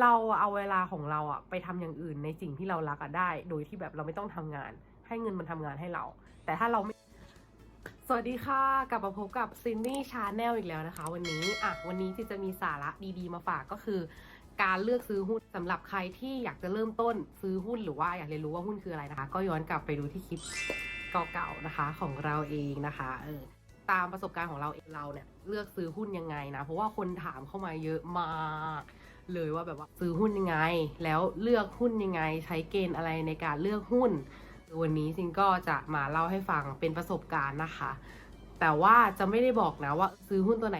เราเอาเวลาของเราอะไปทำอย่างอื่นในสิ่งที่เรารักอะได้ โดยที่แบบเราไม่ต้องทำงาน ให้เงินมันทำงานให้เรา แต่ถ้าเราไม่ สวัสดีค่ะ กลับมาพบกับซินนี่ชาแนลอีกแล้วนะคะ วันนี้อะวันนี้ที่จะมีสาระดีๆมาฝากก็คือ การเลือกซื้อหุ้นสำหรับใครที่อยากจะเริ่มต้นซื้อหุ้นหรือว่าอยากเรียนรู้ว่าหุ้นคืออะไรนะคะ ก็ย้อนกลับไปดูที่คลิปเก่าๆนะคะของเราเองนะคะเออตามประสบการณ์ของเราเองเราเนี่ยเลือกซื้อหุ้นยังไงนะ เพราะว่าคนถามเข้ามาเยอะมาก เลยว่าแบบว่าซื้อหุ้นยังไง แล้วเลือกหุ้นยังไง ใช้เกณฑ์อะไรในการเลือกหุ้น วันนี้ซิงก็จะมาเล่าให้ฟังเป็นประสบการณ์นะคะ แต่ว่าจะไม่ได้บอกนะว่าซื้อหุ้นตัวไหน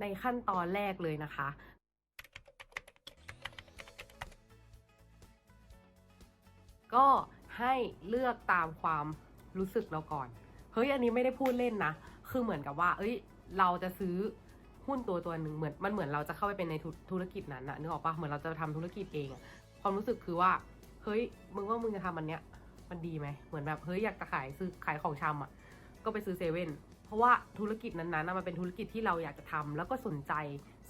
ในขั้นตอนแรกเลยนะคะก็ให้เลือกตามความรู้สึกเราก่อน เฮ้ย อันนี้ไม่ได้พูดเล่นนะ คือเหมือนกับว่า เอ้ย เราจะซื้อ หุ้นตัวตัวหนึ่งเหมือนมันเหมือนเราจะเข้าไปเป็นในธุรกิจนั้นนะนึกออกปะเหมือนเราจะทำธุรกิจเองอะความรู้สึกคือว่าเฮ้ยมึงว่ามึงจะทำอันเนี้ยมันดีไหมเหมือนแบบเฮ้ยอยากจะขายซื้อขายของชำอะก็ไปซื้อเซเว่นเพราะว่าธุรกิจนั้นๆน่ะมันเป็นธุรกิจที่เราอยากจะทำแล้วก็สนใจ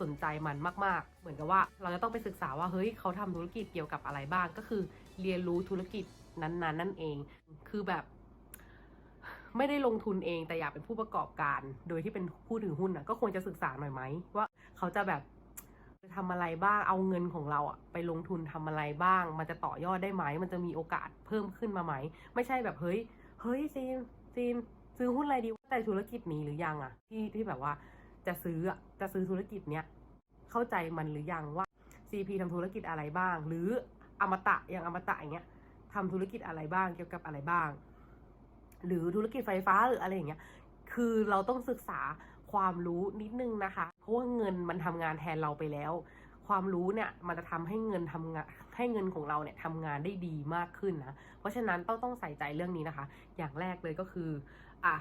สนใจมันมาก ๆ เหมือนกับว่าเราจะต้องไปศึกษาว่าเฮ้ยเขาทำธุรกิจเกี่ยวกับอะไรบ้างก็คือเรียนรู้ธุรกิจนั้นๆ นั่นเอง คือแบบ ไม่ได้ลงทุนเองแต่อยากเป็นผู้ประกอบการ โดยที่เป็นผู้ถือหุ้นอะก็ควรจะศึกษาหน่อยไหมว่าเขาจะแบบทำอะไรบ้างเอาเงินของเราอะไปลงทุนทำอะไรบ้าง มันจะต่อยอดได้ไหมมันจะมีโอกาสเพิ่มขึ้นมาไหม ไม่ใช่แบบเฮ้ยเฮ้ยซีนซีนซื้อหุ้นอะไรดีแต่ธุรกิจนี้หรือยังอะที่ที่แบบว่าจะซื้ออะจะซื้อธุรกิจเนี้ยเข้าใจมันหรือยังว่า CP ทำธุรกิจอะไรบ้าง หรืออมตะอย่างอมตะอย่างเงี้ยทำธุรกิจอะไรบ้างเกี่ยวกับอะไรบ้าง หรือธุรกิจไฟฟ้าหรืออะไรอย่างเงี้ยคือเราต้องศึกษาความรู้นิดนึงนะคะ เพราะว่าเงินมันทำงานแทนเราไปแล้ว ความรู้เนี่ยมันจะทำให้เงินทำงานให้เงินของเราเนี่ยทำงานได้ดีมากขึ้นนะ เพราะฉะนั้นต้องต้องใส่ใจเรื่องนี้นะคะ อย่างแรกเลยก็คืออะ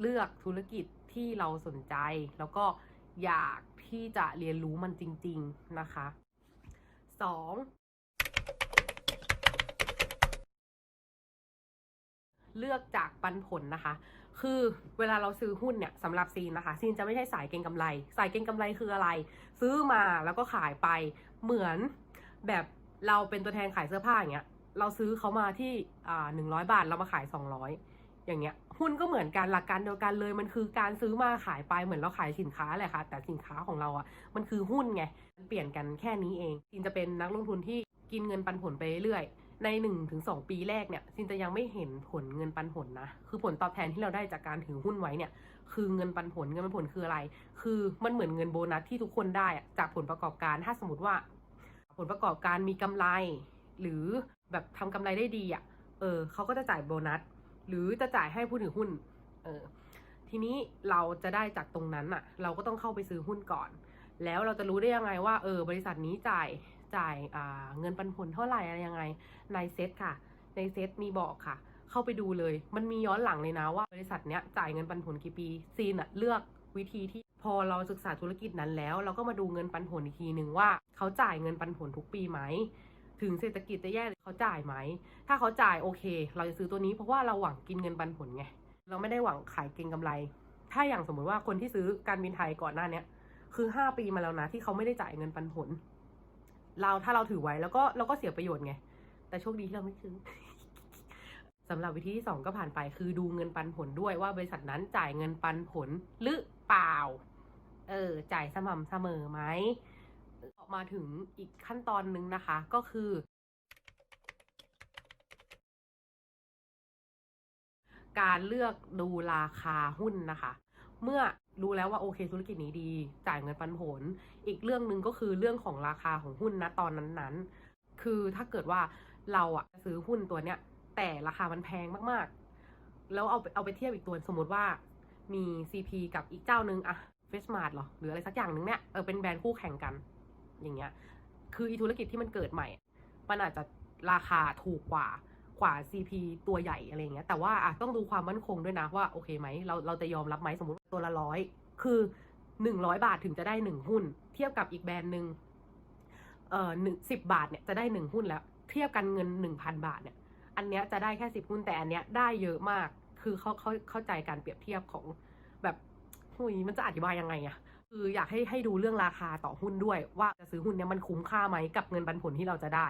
เลือกธุรกิจที่เราสนใจ แล้วก็อยากที่จะเรียนรู้มันจริง ๆนะคะ 2. เลือกจากปันผลนะคะ คือเวลาเราซื้อหุ้นเนี่ยสำหรับซีนนะคะซีนจะไม่ใช่สายเก็งกำไร สายเก็งกำไรคืออะไร ซื้อมาแล้วก็ขายไปเหมือนแบบเราเป็นตัวแทนขายเสื้อผ้าอย่างเงี้ยเราซื้อเขามาที่อ่าหนึ่งร้อยบาทเรามาขายสองร้อยอย่างเงี้ยหุ้นก็เหมือนกันหลักการเดียวกันเลยมันคือการซื้อมาขายไปเหมือนเราขายสินค้าแหละค่ะแต่สินค้าของเราอะมันคือหุ้นไงมันเปลี่ยนกันแค่นี้เองซินจะเป็นนักลงทุนที่กินเงินปันผลไปเรื่อย ใน1นถึงสปีแรกเนี่ยซินจะยังไม่เห็นผลเงินปันผลนะ คือผลตอบแทนที่เราได้จากการถือหุ้นไว้เนี่ย คือเงินปันผลเงินปันผลคืออะไร คือมันเหมือนเงินโบนัสที่ทุกคนได้จากผลประกอบการ ถ้าสมมติว่า ผลประกอบการมีกำไร หรือแบบทำกำไรได้ดีอะ เออเขาก็จะจ่ายโบนัส หรือจะจ่ายให้ผู้ถือหุ้น เออทีนี้เราจะได้จากตรงนั้นอะ เราก็ต้องเข้าไปซื้อหุ้นก่อน แล้วเราจะรู้ได้ยังไงว่า เออบริษัทนี้จ่าย จ่ายาเงินปันผลเท่าไหร่อะไรยังไงในเซ็ตค่ะ ในเซ็ตมีบอกค่ะ เข้าไปดูเลย มันมีย้อนหลังเลยนะว่าบริษัทเนี้ยจ่ายเงินปันผลกี่ปีซีนอะเลือกวิธีที่พอเราศึกษาธุรกิจนั้นแล้ว เราก็มาดูเงินปันผลอีกทีหนึ่งว่าเขาจ่ายเงินปันผลทุกปีไหมถึงเศรษฐกิจจะแย่เขาจ่ายไหม ถ้าเขาจ่ายโอเค เราจะซื้อตัวนี้เพราะว่าเราหวังกินเงินปันผลไง เราไม่ได้หวังขายเก็งกำไร ถ้าอย่างสมมุติว่าคนที่ซื้อการบินไทยก่อนหน้าเนี้ยคือห้าปีมาแล้วนะที่เขาไม่ได้จ่ายเงินปันผล เราถ้าเราถือไว้แล้วก็เราก็เสียประโยชน์ไง แต่โชคดีที่เราไม่ซื้อสำหรับวิธีที่สองก็ผ่านไปคือดูเงินปันผลด้วยว่าบริษัทนั้นจ่ายเงินปันผลหรือเปล่า เออ จ่ายสม่ำเสมอไหมออกมาถึงอีกขั้นตอนหนึ่งนะคะ ก็คือ การเลือกดูราคาหุ้นนะคะ เมื่อ รู้แล้วว่าโอเคธุรกิจนี้ดี จ่ายเงินปันผล อีกเรื่องหนึ่งก็คือเรื่องของราคาของหุ้นนะตอนนั้นๆ คือถ้าเกิดว่าเราอะซื้อหุ้นตัวเนี้ย แต่ราคามันแพงมากๆ แล้วเอาเอาไปเทียบอีกตัวสมมติว่ามี CP กับอีกเจ้าหนึ่งอะเฟสมาร์ทหรอหรืออะไรสักอย่างหนึ่งเนี่ยเออเป็นแบรนด์คู่แข่งกัน อย่างเงี้ย คืออีธุรกิจที่มันเกิดใหม่ มันอาจจะราคาถูกกว่า กว่า CP ตัวใหญ่อะไรเงี้ยแต่ว่าอะต้องดูความมั่นคงด้วยนะว่าโอเคไหมเราเราจะยอมรับไหมสมมติตัวละร้อยคือหนึ่งร้อยบาทถึงจะได้หนึ่งหุ้น เทียบกับอีกแบรนด์หนึ่งเอ่อหนึ่งสิบบาทเนี่ยจะได้หนึ่งหุ้นแล้ว เทียบกันเงินหนึ่งพันบาทเนี่ย อันเนี้ยจะได้แค่สิบหุ้นแต่อันเนี้ยได้เยอะมาก คือเขาเขาเข้าใจการเปรียบเทียบของแบบหุยมันจะอธิบายยังไงอะคืออยากให้ให้ดูเรื่องราคาต่อหุ้นด้วย ว่าจะซื้อหุ้นเนี้ยมันคุ้มค่าไหมกับเงินปันผลที่เราจะได้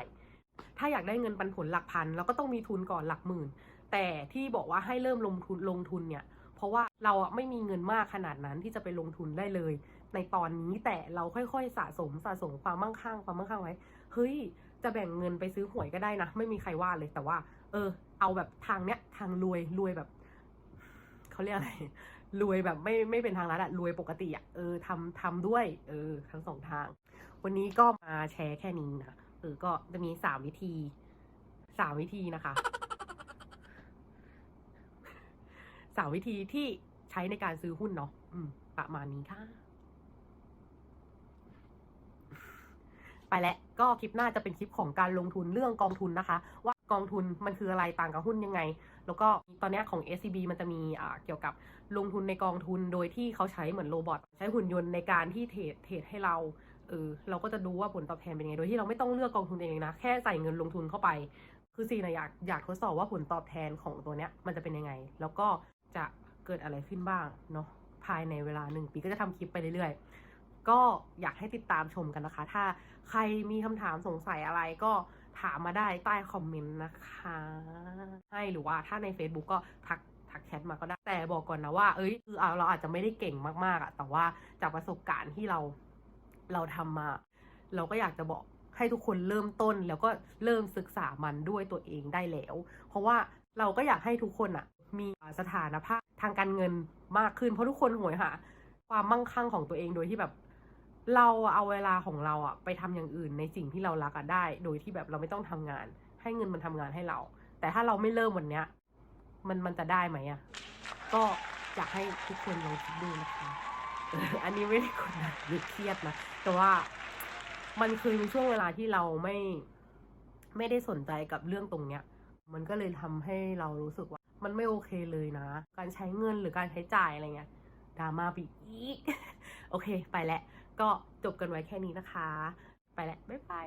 ถ้าอยากได้เงินปันผลหลักพันเราก็ต้องมีทุนก่อนหลักหมื่น แต่ที่บอกว่าให้เริ่มลงทุนลงทุนเนี่ย เพราะว่าเราอะไม่มีเงินมากขนาดนั้นที่จะไปลงทุนได้เลย ในตอนนี้แต่เราค่อยๆ สะสมสะสมความมั่งคั่งความมั่งคั่งไว้เฮ้ยจะแบ่งเงินไปซื้อหวยก็ได้นะ ไม่มีใครว่าเลยแต่ว่า เออ เอาแบบทางเนี้ยทางรวยรวยแบบเขาเรียกอะไรรวยแบบไม่ไม่เป็นทางลัดอะรวยปกติอะเออทำทำด้วย เออ ทั้งสองทาง วันนี้ก็มาแชร์แค่นี้นะ เออก็จะมีสามวิธีสามวิธีนะคะสามวิธีที่ใช้ในการซื้อหุ้นเนาะอืม ประมาณนี้ค่ะ ไปแล้วก็คลิปหน้าจะเป็นคลิปของการลงทุนเรื่องกองทุนนะคะ ว่ากองทุนมันคืออะไรต่างกับหุ้นยังไง แล้วก็ตอนนี้ของ SCB มันจะมีอ่าเกี่ยวกับลงทุนในกองทุนโดยที่เขาใช้เหมือนโรบอทใช้หุ่นยนต์ในการที่เทรดเทรดให้เรา เออเราก็จะดูว่าผลตอบแทนเป็นไง โดยที่เราไม่ต้องเลือกกองทุนเองนะ แค่ใส่เงินลงทุนเข้าไป คือซีนะอยากอยากทดสอบว่าผลตอบแทนของตัวเนี้ยมันจะเป็นยังไง แล้วก็จะเกิดอะไรขึ้นบ้างเนาะภายในเวลาหนึ่งปีก็จะทำคลิปไปเรื่อยๆ ก็อยากให้ติดตามชมกันนะคะ ถ้าใครมีคำถามสงสัยอะไรก็ถามมาได้ใต้คอมเมนต์นะคะให้หรือว่าถ้าใน Facebook ก็ทักทักแชทมาก็ได้แต่บอกก่อนนะว่า เอ้ยคือเอาเราอาจจะไม่ได้เก่งมากๆอะแต่ว่าจากประสบการณ์ที่เรา เราทำมา เราก็อยากจะบอกให้ทุกคนเริ่มต้นแล้วก็เริ่มศึกษามันด้วยตัวเองได้แล้ว เพราะว่าเราก็อยากให้ทุกคนอะมีสถานภาพทางการเงินมากขึ้น เพราะทุกคนโหยหาความมั่งคั่งของตัวเองโดยที่แบบ เราเอาเวลาของเราอะไปทำอย่างอื่นในสิ่งที่เรารักอะได้ โดยที่แบบเราไม่ต้องทำงาน ให้เงินมันทำงานให้เรา แต่ถ้าเราไม่เริ่มวันเนี้ย มันมันจะได้ไหมอะก็อยากให้ทุกคนลองคิดดูนะคะ อันนี้ไม่ได้กดดันหรือเครียดนะ แต่ว่ามันเคยมีช่วงเวลาที่เราไม่ไม่ได้สนใจกับเรื่องตรงเนี้ย มันก็เลยทำให้เรารู้สึกว่า มันไม่โอเคเลยนะ การใช้เงินหรือการใช้จ่ายอะไรเงี้ยดราม่าไปอีก โอเค ไปแล้ว ก็จบกันไว้แค่นี้นะคะ ไปแล้ว บ๊ายบาย